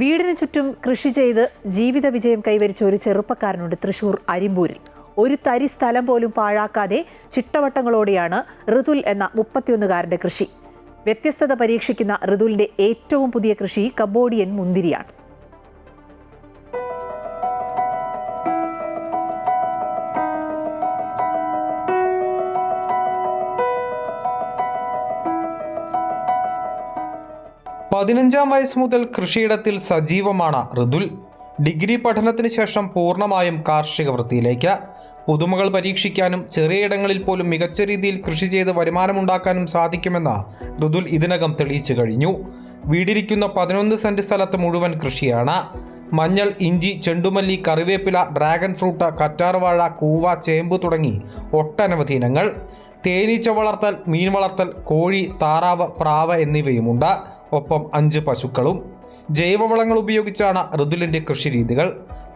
വീടിന് ചുറ്റും കൃഷി ചെയ്ത് ജീവിത വിജയം കൈവരിച്ച ഒരു ചെറുപ്പക്കാരനുണ്ട് തൃശൂർ അരിമ്പൂരിൽ. ഒരു തരി സ്ഥലം പോലും പാഴാക്കാതെ ചിട്ടവട്ടങ്ങളോടെയാണ് ഋതുൽ എന്ന മുപ്പത്തിയൊന്നുകാരന്റെ കൃഷി. വ്യത്യസ്തത പരീക്ഷിക്കുന്ന ഋതുലിന്റെ ഏറ്റവും പുതിയ കൃഷി കബോഡിയൻ മുന്തിരിയാണ്. പതിനഞ്ചാം വയസ്സ് മുതൽ കൃഷിയിടത്തിൽ സജീവമാണ് ഋതുൽ. ഡിഗ്രി പഠനത്തിന് ശേഷം പൂർണമായും കാർഷിക വൃത്തിയിലേക്ക്. പുതുമകൾ പരീക്ഷിക്കാനും ചെറിയയിടങ്ങളിൽ പോലും മികച്ച രീതിയിൽ കൃഷി ചെയ്ത് വരുമാനമുണ്ടാക്കാനും സാധിക്കുമെന്ന് ഋതുൽ ഇതിനകം തെളിയിച്ചു കഴിഞ്ഞു. വീടിരിക്കുന്ന പതിനൊന്ന് സെന്റ് സ്ഥലത്ത് മുഴുവൻ കൃഷിയാണ്. മഞ്ഞൾ ഇഞ്ചി ചെണ്ടുമല്ലി കറിവേപ്പില ഡ്രാഗൺ ഫ്രൂട്ട് കറ്റാർവാഴ കൂവ ചേമ്പ് തുടങ്ങി ഒട്ടനവധി ഇനങ്ങൾ തേനീച്ച വളർത്തൽ മീൻ വളർത്തൽ കോഴി താറാവ് പ്രാവ് എന്നിവയുമുണ്ട്. ഒപ്പം അഞ്ച് പശുക്കളും ജൈവവളങ്ങൾ ഉപയോഗിച്ചാണ് ഋതുലിന്റെ കൃഷിരീതികൾ.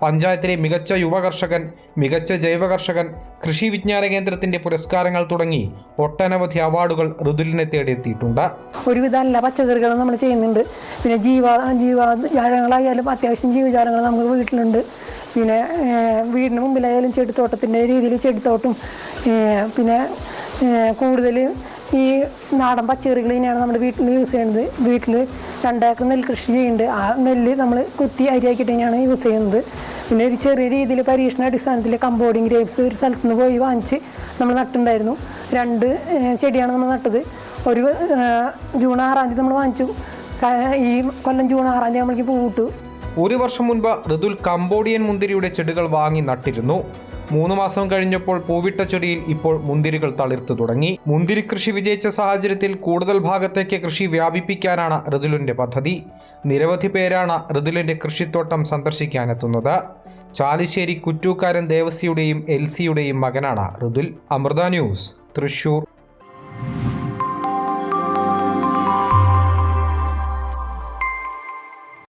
പഞ്ചായത്തിലെ മികച്ച യുവകർഷകൻ മികച്ച ജൈവ കർഷകൻ കൃഷി വിജ്ഞാന കേന്ദ്രത്തിന്റെ പുരസ്കാരങ്ങൾ തുടങ്ങി ഒട്ടനവധി അവാർഡുകൾ ഋതുലിനെ തേടിയെത്തിയിട്ടുണ്ട്. ഒരുവിധ എല്ലാ പച്ചക്കറികളും നമ്മൾ ചെയ്യുന്നുണ്ട്. പിന്നെ ജീവ ജീവജാലങ്ങളായാലും അത്യാവശ്യം ജീവജാലങ്ങൾ നമുക്ക് വീട്ടിലുണ്ട്. പിന്നെ വീടിന് മുമ്പിലായാലും ചെടിത്തോട്ടത്തിന്റെ രീതിയിൽ ചെടിത്തോട്ടും പിന്നെ കൂടുതൽ ഈ നാടൻ പച്ചക്കറികൾ തന്നെയാണ് നമ്മുടെ വീട്ടിൽ യൂസ് ചെയ്യുന്നത്. വീട്ടിൽ രണ്ടേക്കർ നെൽ കൃഷി ചെയ്യുന്നുണ്ട്. ആ നെല്ല് നമ്മൾ കുത്തി അരിയാക്കിയിട്ട് തന്നെയാണ് യൂസ് ചെയ്യുന്നത്. പിന്നെ ഒരു ചെറിയ രീതിയിൽ പരീക്ഷണ അടിസ്ഥാനത്തിൽ കമ്പോഡിങ് ഗ്രേപ്സ് ഒരു സ്ഥലത്ത് നിന്ന് പോയി വാങ്ങിച്ച് നമ്മൾ നട്ടിട്ടുണ്ടായിരുന്നു. രണ്ട് ചെടിയാണ് നമ്മൾ നട്ടത്. ഒരു ജൂൺ ആറാം തീയതി നമ്മൾ വാങ്ങിച്ചു. ഈ കൊല്ലം ജൂൺ ആറാം തീയതി നമ്മൾക്ക് പൂവിട്ടു. ഒരു വർഷം മുൻപ് ഋതുൽ കംബോഡിയൻ മുന്തിരിയുടെ ചെടികൾ വാങ്ങി നട്ടിരുന്നു. മൂന്ന് മാസം കഴിഞ്ഞപ്പോൾ പൂവിട്ട ചെടിയിൽ ഇപ്പോൾ മുന്തിരികൾ തളിർത്തു തുടങ്ങി. മുന്തിരി കൃഷി വിജയിച്ച സാഹചര്യത്തിൽ കൂടുതൽ ഭാഗത്തേക്ക് കൃഷി വ്യാപിപ്പിക്കാനാണ് ഋതുലിന്റെ പദ്ധതി. നിരവധി പേരാണ് ഋതുലിന്റെ കൃഷിത്തോട്ടം സന്ദർശിക്കാനെത്തുന്നത്. ചാലിശ്ശേരി കുറ്റൂക്കാരൻ ദേവസിയുടെയും എൽസിയുടെയും മകനാണ് ഋതുൽ. അമൃത ന്യൂസ് തൃശൂർ.